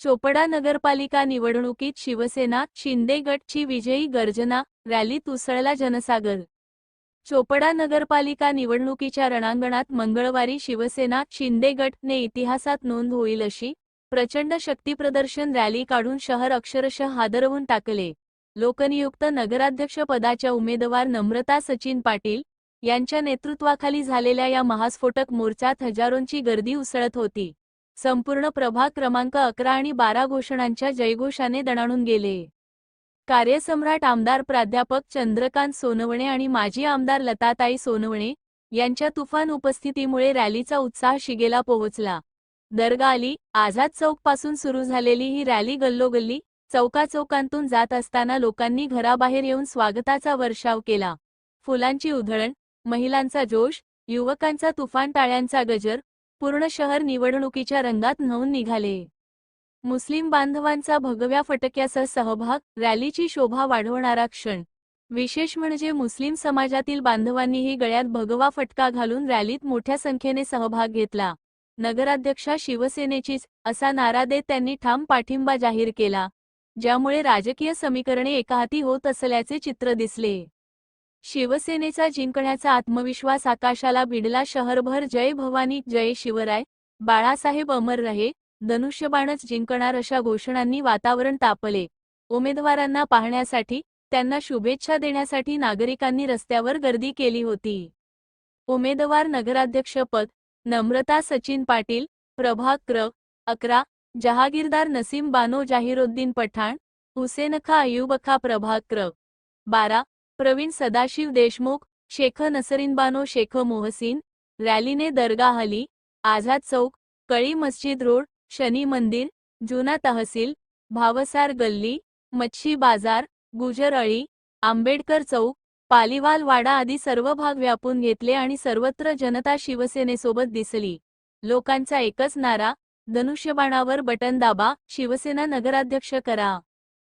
चोपडा नगरपालिका निवडणुकीत शिवसेना शिंदे गटची विजयी गर्जना रॅलीत उसळला जनसागर. चोपडा नगरपालिका निवडणुकीच्या रणांगणात मंगळवारी शिवसेना शिंदे गटने इतिहासात नोंद होईल अशी प्रचंड शक्तीप्रदर्शन रॅली काढून शहर अक्षरशः हादरवून टाकले. लोकनियुक्त नगराध्यक्ष पदाच्या उमेदवार नम्रता सचिन पाटील यांच्या नेतृत्वाखाली झालेल्या या महास्फोटक मोर्चात हजारोंची गर्दी उसळत होती. संपूर्ण प्रभाग क्रमांक अकरा आणि बारा घोषणांच्या जयघोषाने दणाणून गेले. कार्यसम्राट आमदार प्राध्यापक चंद्रकांत सोनवणे आणि माजी आमदार लताताई सोनवणे यांच्या तुफान उपस्थितीमुळे रॅलीचा उत्साह शिगेला पोहोचला. दर्गा अली आझाद चौकपासून सुरू झालेली ही रॅली गल्लोगल्ली चौकाचौकांतून जात असताना लोकांनी घराबाहेर येऊन स्वागताचा वर्षाव केला. फुलांची उधळण महिलांचा जोश युवकांचा तुफान टाळ्यांचा गजर पूर्ण शहर निवडणुकीच्या रंगात न्हवून निघाले. मुस्लिम बांधवांचा भगव्या फटक्यासह सहभाग रॅलीची शोभा वाढवणारा क्षण. विशेष म्हणजे मुस्लिम समाजातील बांधवांनीही गळ्यात भगवा फटका घालून रॅलीत मोठ्या संख्येने सहभाग घेतला. नगराध्यक्षा शिवसेनेचीच असा नारा देत त्यांनी ठाम पाठिंबा जाहीर केला ज्यामुळे राजकीय समीकरणे एकाहाती होत असल्याचे चित्र दिसले. शिवसेनेचा जिंकण्याचा आत्मविश्वास आकाशाला भिडला शहरभर. जय भवानी जय शिवराय. बाळासाहेब अमर रहे. धनुष्यबाणच जिंकणार अशा घोषणांनी वातावरण तापले. उमेदवारांना पाहण्यासाठी त्यांना शुभेच्छा देण्यासाठी नागरिकांनी रस्त्यावर गर्दी केली होती. उमेदवार नगराध्यक्षपद नम्रता सचिन पाटील प्रभाग क्र. अकरा जहागीरदार नसीम बानो जाहिरुद्दीन पठाण हुसेनखा अयुबखा प्रभाग क्र. बारा प्रवीण सदाशिव देशमुख शेख नसरीनबानो शेख मोहसीन रॅलीने दर्गा हली आझाद चौक कळी मस्जिद रोड शनी मंदिर जुना तहसील भावसार गल्ली मच्छी बाजार गुजर अळी आंबेडकर चौक पालिवाल वाडा आदी सर्व भाग व्यापून घेतले आणि सर्वत्र जनता शिवसेनेसोबत दिसली. लोकांचा एकच नारा धनुष्यबाणावर बटन दाबा शिवसेना नगराध्यक्ष करा.